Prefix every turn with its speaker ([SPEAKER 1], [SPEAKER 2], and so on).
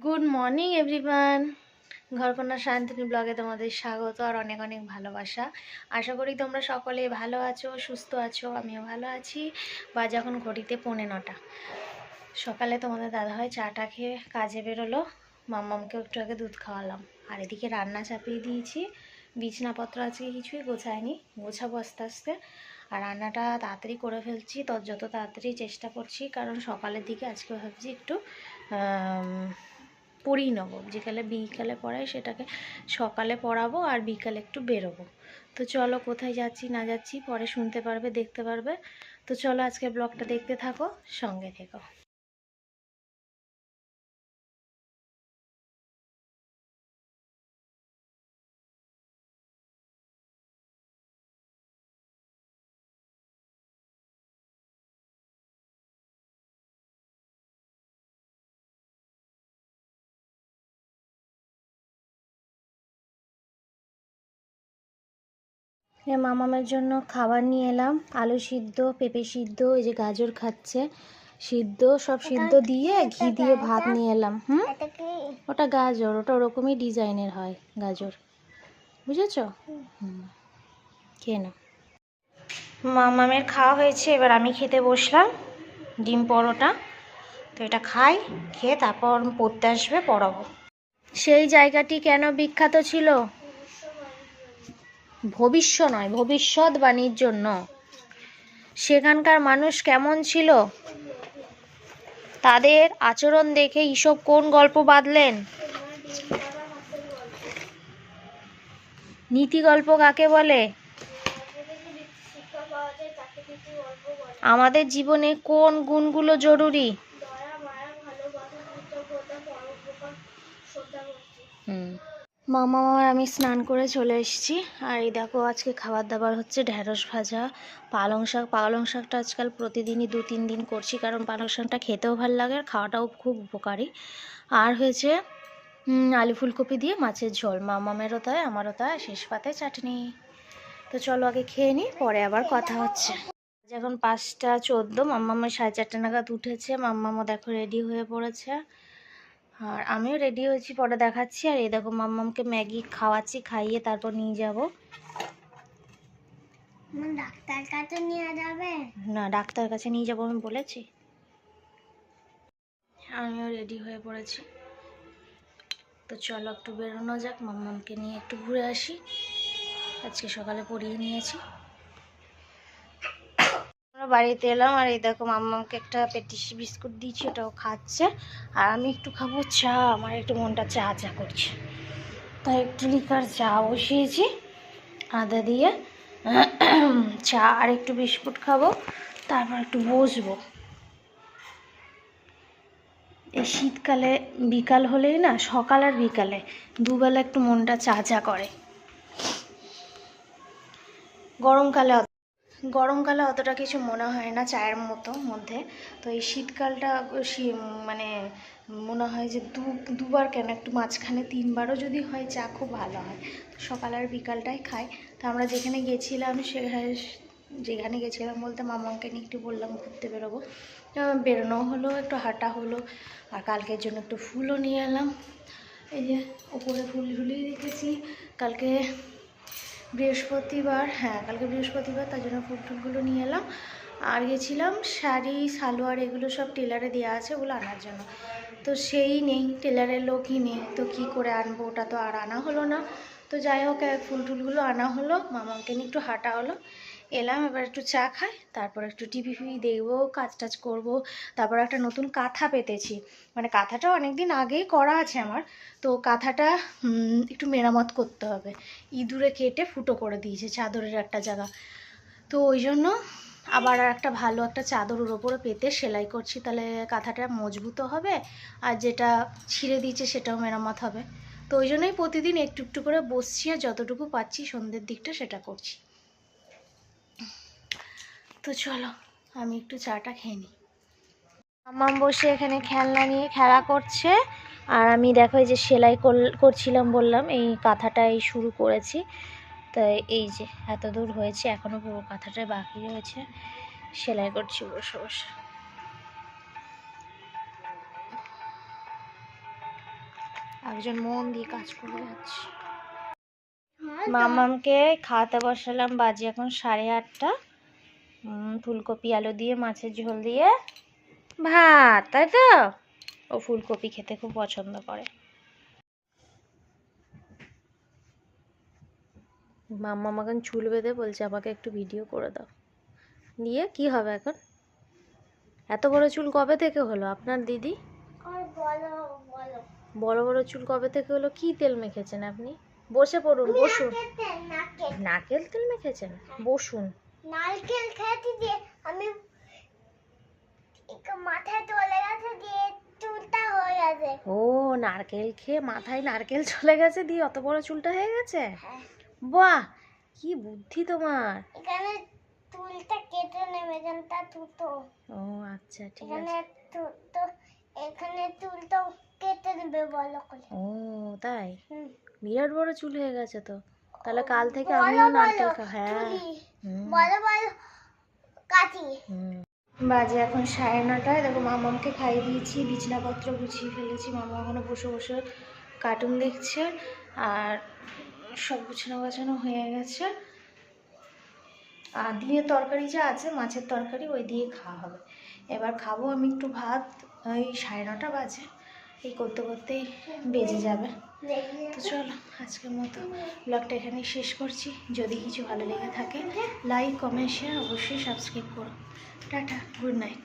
[SPEAKER 1] Good morning everyone ঘরকন্যা শান্তিনী ব্লগে তোমাদের স্বাগত আর অনেক অনেক ভালোবাসা। আশা করি তোমরা সকলে ভালো আছো, সুস্থ আছো, আমিও ভালো আছি। বা যখন ঘড়িতে পৌনে নটা। সকালে তোমাদের দাদা দাদাভাই চাটা খেয়ে কাজে বেরোলো। মাম্মামকে একটু আগে দুধ খাওয়ালাম। আর এদিকে রান্না চাপিয়ে দিয়েছি। বিছনাপত্র আজকে কিছুই গোছায়নি। গোছাবো আস্তে আস্তে। আর রান্নাটা তাড়াতাড়ি করে ফেলছি। তো যত তাড়াতাড়ি চেষ্টা করছি, কারণ সকালের দিকে আজকে ভাবছি একটু পড়িয়ে নেব যেকালে বিকালে পড়াই সেটাকে সকালে পড়াবো আর বিকালে একটু বেরোবো। তো চলো কোথায় যাচ্ছি না যাচ্ছি পরে শুনতে পারবে, দেখতে পারবে। তো চলো আজকে ব্লগটা দেখতে থাকো, সঙ্গে থেকো। মামামের জন্য খাবার নিয়ে এলাম। আলু সিদ্ধ পেঁপে সিদ্ধ এই যে গাজর খাচ্ছে সিদ্ধ সব সিদ্ধ দিয়ে ঘি দিয়ে ভাত নিয়ে এলাম। হুম? ওটা গাজর ওটা ওরকমই ডিজাইনের হয় গাজর। বুঝেছ? খেয়ে নাও। মামামের খাওয়া হয়েছে এবার আমি খেতে বসলাম ডিম পরোটা। তো এটা খাই খেয়ে তারপর পড়তে আসবে পড়াবো। সেই জায়গাটি কেন বিখ্যাত ছিল? ভবিষ্য নয়, ভবিষ্যৎবাণীর জন্য। সেখানকার মানুষ কেমন ছিল? তাদের আচরণ দেখে ঈশব কোন গল্প বাঁধলেন? নীতি গল্প কাকে বলে? আমাদের জীবনে কোন গুণগুলো জরুরি? মামা আর আমি স্নান করে চলে এসেছি। আর এই দেখো, আজকে খাবার দাবার হচ্ছে ঢ্যাঁড়স ভাজা, পালং শাক। পালং শাকটা আজকাল প্রতিদিনই দু, তিন দিন করছি, কারণ পালং শাকটা খেতেও ভালো লাগে, আর খাওয়াটাও খুব উপকারী। আর হয়েছে আলু ফুলকপি দিয়ে মাছের ঝোল। মামামেরও তাই, আমারও তাই শেষ পাতে চাটনি। তো চলো আগে খেয়ে নিই, পরে আবার কথা হচ্ছে। এখন পাঁচটা চোদ্দ মাম্মামের সাড়ে চারটে নাগাদ উঠেছে। মাম্মামও দেখো রেডি হয়ে পড়েছে। আর আমিও রেডি হয়েছি পরে দেখাচ্ছি। আর এই দেখো মাম্মামকে ম্যাগি খাওয়াচ্ছি খাইয়ে তারপর নিয়ে যাব।
[SPEAKER 2] ডাক্তার কাছে নিয়ে যাবে?
[SPEAKER 1] না ডাক্তার কাছে নিয়ে যাব আমি বলেছি। আমিও রেডি হয়ে পড়েছি। তো চলো একটু বেরোনো যাক মাম্মামকে নিয়ে একটু ঘুরে আসি। আজকে সকালে পড়িয়ে নিয়েছি। বাড়িতে এলাম আর এই দেখো মাম্মামকে একটা পেটিস বিস্কুট দিয়েছি, ওটাও খাচ্ছে। আর আমি একটু খাব চা, আমার একটু মনটা চা চা করছে। তাই একটু লিকার চা বসিয়েছি, আদা দিয়ে। চা আর একটু বিস্কুট খাব, তারপর একটু বসবো। এই শীতকালে বিকাল হলেই না, সকাল আর বিকালে দুবেলা একটু মনটা চা চা করে। গরমকালে গরমকালে অতটা কিছু মনে হয় না চায়ের মতো মধ্যে। তো এই শীতকালটা মানে মনে হয় যে দু, দুবার কেন? একটু মাঝখানে তিনবারও যদি হয় চা খুব ভালো হয়। তো সকাল আর বিকালটাই খাই। তো আমরা যেখানে গেছিলাম সেখানে যেখানে গেছিলাম বলতে মামাকে নিয়ে একটু বললাম ঘুরতে বেরোবো। বেরোনো হলো, একটু হাঁটা হলো, আর কালকের জন্য একটু ফুলও নিয়ে এলাম। এই যে উপরে ফুল ঝুলিয়ে রেখেছি। কালকে বৃহস্পতিবার হ্যাঁ কালকে বৃহস্পতিবার, তার জন্য ফুলটুলগুলো নিয়ে এলাম। আর গেছিলাম শাড়ি, সালোয়ার, এগুলো সব টেলারে দেওয়া আছে ওগুলো আনার জন্য। তো সেই নেই টেলারের লোকই নেই। তো কি করে আনব, ওটা তো আর আনা হলো না। তো যাই হোক ফুল টুলগুলো আনা হলো মামাকে নিয়ে একটু হাঁটা হলো। এলাম, এবার একটু চা খাই, তারপর একটু টিভি ফিভি দেখব, কাজ টাজ করব, তারপর একটা নতুন কাঁথা পেতেছি। মানে কাঁথাটা অনেক দিন আগেই করা আছে আমার, তো কাঁথাটা একটু মেরামত করতে হবে। ইঁদুরে কেটে ফুটো করে দিয়েছে, চাদরের একটা জায়গা। তো ওই জন্য আবার একটা ভালো একটা চাদর ওর ওপরে পেতে সেলাই করছি, তাহলে কাঁথাটা মজবুতও হবে, আর যেটা ছিঁড়ে দিয়েছে সেটাও মেরামত হবে। তো ওই জন্যই প্রতিদিন একটু একটু করে বসছি আর যতটুকু পাচ্ছি সন্ধ্যের দিকটা সেটা করছি। তো চলো আমি একটু চাটা খেয়ে নিই। মাম্মাম বসে এখানে খেলনা নিয়ে খেলা করছে আর আমি দেখো এই যে সেলাই করছিলাম বললাম এই কাঁথাটাই শুরু করেছি। তাই এই যে এত দূর হয়েছে এখনও পুরো কাঁথাটাই বাকি রয়েছে। সেলাই করছি বসে বসে। একজন মন দিয়ে কাজ করে যাচ্ছে।
[SPEAKER 2] হ্যাঁ,
[SPEAKER 1] মামামকে খাওয়াতে বসালাম বাজে এখন সাড়ে আটটা। ফুলকপি আলু দিয়ে মাছের ঝোল দিয়ে। ভাত তাই তো? ও ফুলকপি খেতে খুব পছন্দ করে। মাম্মা এখন চুল বেঁধে বলছে আমাকে একটু ভিডিও করে দাও। দিয়ে কি হবে এখন? এত বড় চুল কবে থেকে হলো? আপনার দিদি?
[SPEAKER 2] আর বলো বলো।
[SPEAKER 1] বড় বড় চুল কবে থেকে হলো? কি তেল মেখেছেন আপনি? বসে পড়ুন বসুন।
[SPEAKER 2] নারকেল
[SPEAKER 1] তেল মেখেছেন? বসুন।
[SPEAKER 2] নারকেল খেতে দিয়ে আমি মাথায় চলে গেছে দিয়ে চুলটা হয়ে গেছে।
[SPEAKER 1] ও নারকেল খেয়ে মাথায় নারকেল চলে গেছে দিয়ে অত বড় চুলটা হয়ে গেছে?
[SPEAKER 2] হ্যাঁ।
[SPEAKER 1] বাহ কি বুদ্ধি তোমার।
[SPEAKER 2] এখানে চুলটা কেটে নেবে যেনটা তুতো
[SPEAKER 1] ও আচ্ছা ঠিক আছে।
[SPEAKER 2] এখানে তুতো এখানে চুলটা কেটে নেবে বলো করে।
[SPEAKER 1] ও তাই?
[SPEAKER 2] হুম।
[SPEAKER 1] বিরাট বড় চুল হয়ে গেছে তো। তাহলে কাল থেকে আমিও নারকেল
[SPEAKER 2] বলো,
[SPEAKER 1] খা হ্যাঁ।
[SPEAKER 2] বলো কাটি
[SPEAKER 1] বাজে এখন সাড়ে নটায়। দেখো মামামকে খাইয়ে দিয়েছি বিছনাপত্র গুছিয়ে ফেলেছি। মামা ওখানে বসে বসে কার্টুন দেখছে আর সব গুছানো গাছানো হয়ে গেছে। আর দিনের তরকারি যা আছে মাছের তরকারি ওই দিয়ে খাওয়া হবে। এবার খাব আমি একটু ভাত। ওই সাড়ে নটা বাজে। এই করতে করতেই বেজে যাবে। তো চলো, আজকের মতো ব্লগটা এখানেই শেষ করছি। যদি কিছু ভালো লেগে থাকে লাইক কমেন্ট শেয়ার অবশ্যই সাবস্ক্রাইব করো। Tata good night